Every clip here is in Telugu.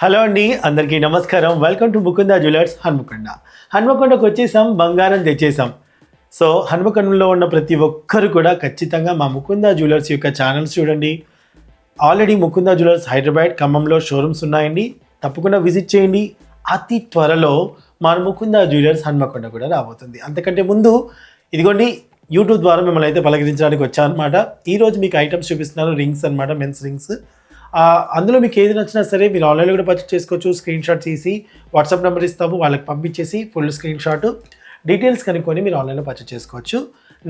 హలో అండి అందరికీ నమస్కారం. Welcome to Mukunda jewellers Hanmakonda. హన్మకొండకు వచ్చేసాం బంగారం తెచ్చేసాం. సో హన్మకొండలో ఉన్న ప్రతి ఒక్కరు కూడా ఖచ్చితంగా మా ముకుంద జ్యువెలర్స్ యొక్క ఛానల్స్ చూడండి. ఆల్రెడీ ముకుంద జ్యువెలర్స్ హైదరాబాద్ ఖమ్మంలో షోరూమ్స్ ఉన్నాయండి. తప్పకుండా విజిట్ చేయండి. అతి త్వరలో మా ముకుంద జ్యువెలర్స్ హన్మకొండ కూడా రాబోతుంది. అంతకంటే ముందు ఇదిగోండి యూట్యూబ్ ద్వారా మిమ్మల్ని అయితే పలకరించడానికి వచ్చానమాట. ఈరోజు మీకు ఐటమ్స్ చూపిస్తున్నాను రింగ్స్ అనమాట మెన్స్ రింగ్స్ అందులో మీకు ఏది నచ్చినా సరే మీరు ఆన్లైన్లో కూడా పర్చేస్ చేసుకోవచ్చు. స్క్రీన్ షాట్ తీసి వాట్సాప్ నెంబర్ ఇస్తాము వాళ్ళకి పంపించేసి ఫుల్ స్క్రీన్ షాట్ డీటెయిల్స్ కనుక్కొని మీరు ఆన్లైన్లో పర్చేస్ చేసుకోవచ్చు.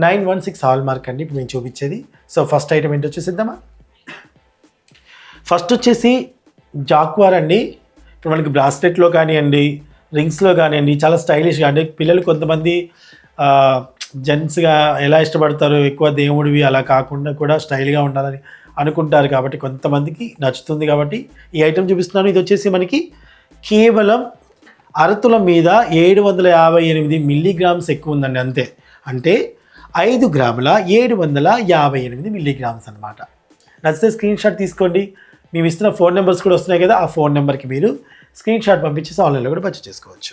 Nine one six hallmark అండి ఇప్పుడు మేము చూపించేది. సో ఫస్ట్ ఐటమ్ ఏంటో చూసిద్దామా? ఫస్ట్ వచ్చేసి జాక్వార్ అండి. ఇప్పుడు మనకి బ్రాస్లెట్లో కానివ్వండి రింగ్స్లో కానివ్వండి చాలా స్టైలిష్గా కానీ పిల్లలు కొంతమంది జెంట్స్గా ఎలా ఇష్టపడతారు ఎక్కువ దేవుడివి అలా కాకుండా కూడా స్టైల్గా ఉండాలని అనుకుంటారు కాబట్టి కొంతమందికి నచ్చుతుంది కాబట్టి ఈ ఐటెం చూపిస్తున్నాను. ఇది వచ్చేసి మనకి కేవలం అరతుల మీద ఏడు వందల యాభై ఎనిమిది మిల్లీగ్రామ్స్ ఎక్కువ ఉందండి అంతే. అంటే ఐదు గ్రాముల ఏడు వందల యాభై ఎనిమిది మిల్లీగ్రామ్స్ అనమాట నచ్చితే స్క్రీన్ షాట్ తీసుకోండి. మేము ఇస్తున్న ఫోన్ నెంబర్స్ కూడా వస్తున్నాయి కదా ఆ ఫోన్ నెంబర్కి మీరు స్క్రీన్ షాట్ పంపించేసి ఆన్లైన్లో కూడా పర్చేస్ చేసుకోవచ్చు.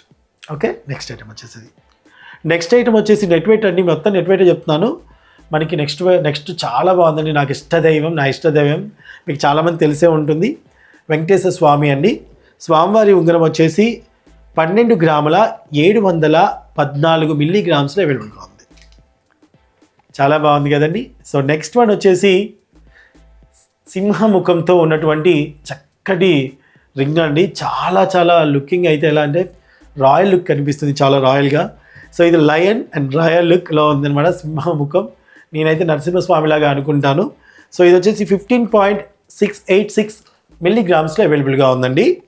ఓకే నెక్స్ట్ ఐటమ్ వచ్చేసి నెక్స్ట్ ఐటమ్ వచ్చేసి నెట్ వెయిట్ అండి. మొత్తం నెట్ వెయిట్ చెప్తున్నాను. మనకి నెక్స్ట్ నెక్స్ట్ చాలా బాగుందండి. నాకు ఇష్టదైవం నా ఇష్టదైవం. మీకు చాలామంది తెలిసే ఉంటుంది. వెంకటేశ్వర స్వామి అండి. స్వామివారి ఉంగరం వచ్చేసి పన్నెండు గ్రాముల ఏడు వందల పద్నాలుగు మిల్లీగ్రామ్స్లో అవైలబుల్గా ఉంది. చాలా బాగుంది కదండి. సో నెక్స్ట్ వన్ వచ్చేసి సింహముఖంతో ఉన్నటువంటి చక్కటి రింగ్ అండి. చాలా చాలా లుకింగ్ అయితే ఎలా అంటే రాయల్ లుక్ కనిపిస్తుంది చాలా రాయల్గా సో ఇది లయన్ అండ్ రాయల్ లుక్లో ఉందన్నమాట సింహముఖం. నేనైతే నరసింహస్వామిలాగా అనుకుంటాను. సో ఇది వచ్చేసి fifteen point six eight six మిల్లీగ్రామ్స్లో అవైలబుల్గా ఉందండి.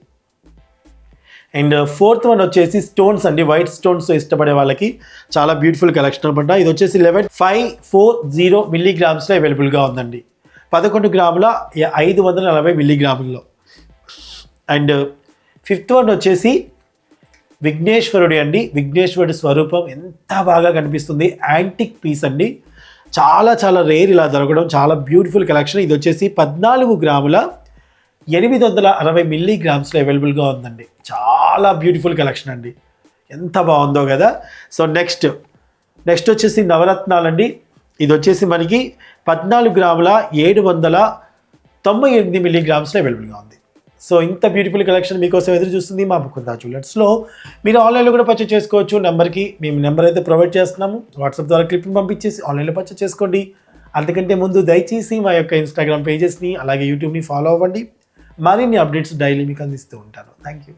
అండ్ ఫోర్త్ వన్ వచ్చేసి స్టోన్స్ అండి. వైట్ స్టోన్స్ ఇష్టపడే వాళ్ళకి చాలా బ్యూటిఫుల్ కలెక్షన్ అనమాట ఇది వచ్చేసి లెవెన్ ఫైవ్ ఫోర్ జీరో మిల్లీగ్రామ్స్లో అవైలబుల్గా ఉందండి. పదకొండు గ్రాముల ఐదు వందల నలభై మిల్లీగ్రాముల్లో అండ్ ఫిఫ్త్ వన్ వచ్చేసి విఘ్నేశ్వరుడి అండి. విఘ్నేశ్వరుడి స్వరూపం ఎంత బాగా కనిపిస్తుంది. యాంటిక్ పీస్ అండి. చాలా చాలా రేర్ ఇలా దొరకడం. చాలా బ్యూటిఫుల్ కలెక్షన్ ఇది వచ్చేసి పద్నాలుగు గ్రాముల ఎనిమిది వందల అరవై మిల్లీ గ్రామ్స్లో అవైలబుల్గా ఉందండి. చాలా బ్యూటిఫుల్ కలెక్షన్ అండి. ఎంత బాగుందో కదా. సో నెక్స్ట్ నెక్స్ట్ వచ్చేసి నవరత్నాలండి. ఇది వచ్చేసి మనకి పద్నాలుగు గ్రాముల ఏడు వందల తొంభై ఎనిమిది మిల్లీ గ్రామ్స్లో అవైలబుల్గా ఉంది. సో ఇంత బ్యూటిఫుల్ కలెక్షన్ మీకోసం ఎదురు చూస్తుంది మా ముకుందా జ్యువెలర్స్లో మీరు ఆన్లైన్లో కూడా పర్చేస్ చేసుకోవచ్చు. నెంబర్కి మేము నెంబర్ అయితే ప్రొవైడ్ చేస్తున్నాము. వాట్సాప్ ద్వారా క్లిప్ని పంపించేసి ఆన్లైన్లో పర్చేస్ చేసుకోండి. అంతకంటే ముందు దయచేసి మా యొక్క ఇన్స్టాగ్రామ్ పేజెస్ని అలాగే యూట్యూబ్ని ఫాలో అవ్వండి. మరిన్ని అప్డేట్స్ డైలీ మీకు అందిస్తూ ఉంటాను. Thank you